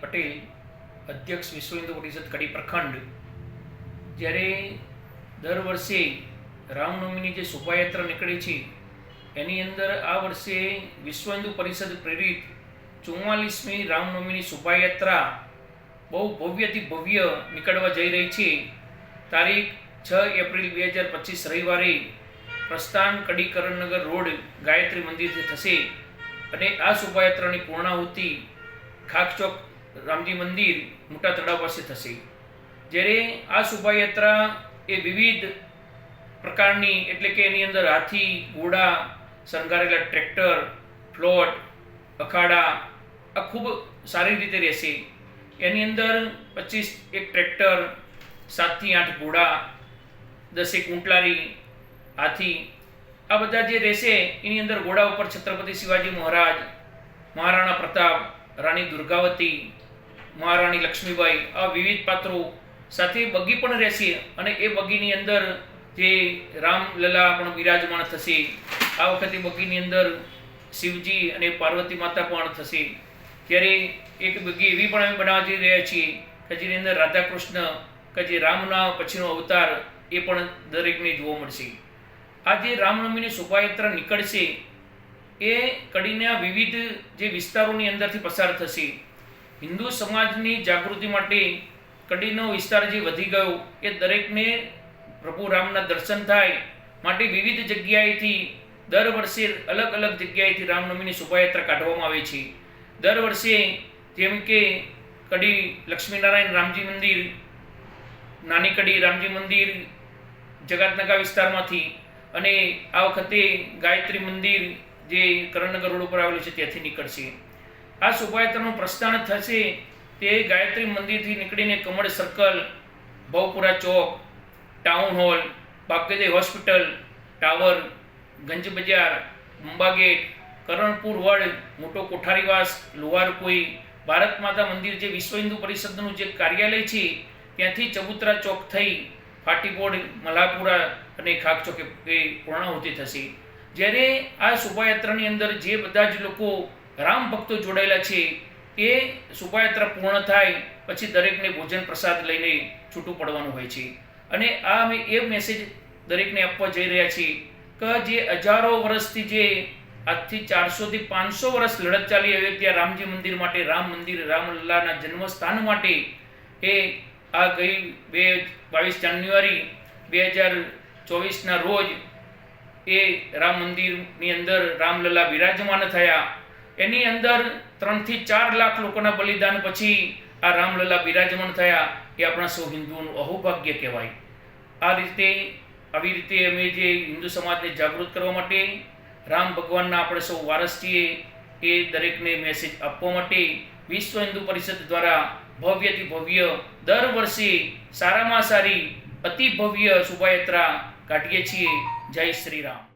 પટેલ, અધ્યક્ષ વિશ્વ હિન્દુ પરિષદ કડી પ્રખંડ. જ્યારે દર વર્ષે રામનવમીની જે શોભાયાત્રા નીકળે છે, એની અંદર આ વર્ષે વિશ્વ હિન્દુ પરિષદ પ્રેરિત ચુમ્માલીસમી રામનવમીની શોભાયાત્રા બહુ ભવ્યથી ભવ્ય નીકળવા જઈ રહી છે. તારીખ છ એપ્રિલ બે હજાર પચીસ રવિવારે પ્રસ્થાન કડી કરણનગર રોડ ગાયત્રી મંદિરથી થશે. અને આ શોભાયાત્રાની પૂર્ણાહુતિ ખાકચોક રામજી મંદિર મોટા તળાવ પાસે થશે. જ્યારે આ શોભાયાત્રા એ વિવિધ પ્રકારની એટલે કે એની અંદર હાથી, ઘોડા, શણગારેલા ટ્રેક્ટર, ફ્લોટ, અખાડા, આ ખૂબ સારી રીતે રહેશે. એની અંદર પચીસ એક ટ્રેક્ટર, સાતથી આઠ ઘોડા, દસેક ઊંટલારી, હાથી આ બધા જે રહેશે, એની અંદર ઘોડા ઉપર છત્રપતિ શિવાજી મહારાજ, મહારાણા પ્રતાપ, રાણી દુર્ગાવતી, મહારાણી લક્ષ્મીબાઈ, આ વિવિધ પાત્રો સાથે બગી પણ રહેશે અને એ બગીની અંદર જે રામલલા પણ બિરાજમાન થશે, આ વખતે બગીની અંદર શિવજી અને પાર્વતી માતા પણ થશે. ત્યારે એક બગી એવી પણ અમે બનાવવા જઈ રહ્યા છીએ કે જેની અંદર રાધા કૃષ્ણ કે જે રામના પછીનો અવતાર એ પણ દરેકને જોવા મળશે. આ જે રામનવમીની શોભાયાત્રા નીકળશે, એ કડીના વિવિધ જે વિસ્તારોની અંદરથી પસાર થશે. હિન્દુ સમાજની જાગૃતિ માટે કડીનો વિસ્તાર જે વધી ગયો, એ દરેકને પ્રભુ રામના દર્શન થાય માટે વિવિધ જગ્યાએથી દર વર્ષે અલગ અલગ જગ્યાએથી રામનવમીની શોભાયાત્રા કાઢવામાં આવે છે. દર વર્ષે જેમ કે કડી લક્ષ્મીનારાયણ રામજી મંદિર નાની કડી રામજી મંદિર, જગતનગા વિસ્તારમાંથી અને આ વખતે ગાયત્રી મંદિર જે કરણનગર રોડ ઉપર આવેલું છે, ત્યાંથી નીકળશે. આ શોભાયાત્રાનું પ્રસ્થાન થશે તે ગાયત્રી મંદિરથી નીકળીને Kamal circle, Bhavpura chowk, town hall બાગેદે hospital, tower, Ganj બજાર, મુંબા ગેટ, કરણપુર વડ, મોટો કોઠારીવાસ લોહારકોઈ ભારત માતા મંદિર જે વિશ્વ હિન્દુ પરિષદનું જે કાર્યાલય છે, ત્યાંથી ચબુતરા ચોક થઈ ફાટીપોડ મલ્હાપુરા અને ખાક ચોકે એ પૂર્ણાહુતિ થશે. જ્યારે આ શોભાયાત્રાની અંદર જે બધા જ લોકો રામ ભક્તો જોડાયેલા છે, એ શોભાયાત્રા પૂર્ણ થાય, પછી દરેકને ભોજન પ્રસાદ લઈને છૂટું પડવાનું હોય છે. અને આ અમે એ મેસેજ દરેકને આપવા જઈ રહ્યા છીએ કે જે હજારો વર્ષથી જે આજથી ચારસોથી પાંચસો વર્ષ લડત ચાલી આવી ત્યાં રામજી મંદિર માટે, રામ મંદિર, રામલલ્લાના જન્મસ્થાન માટે, એ આ ગઈ બે બાવીસ જાન્યુઆરી બે હજાર ચોવીસના રોજ એ રામ મંદિરની અંદર રામલલ્લા બિરાજમાન થયા. એની અંદર ત્રણથી ચાર લાખ લોકોના બલિદાન પછી આ રામલલ્લા બિરાજમાન થયા એ આપણા સૌ હિન્દુઓનું અહોભાગ્ય કહેવાય. આ રીતે, આવી રીતે અમે જે હિન્દુ સમાજને જાગૃત કરવા માટે રામ ભગવાનના આપણે સૌ વારસ છીએ એ દરેકને મેસેજ આપવા માટે વિશ્વ હિન્દુ પરિષદ દ્વારા ભવ્યથી ભવ્ય દર વર્ષે સારામાં સારી અતિ ભવ્ય શોભાયાત્રા કાઢીએ છીએ. જય શ્રી રામ.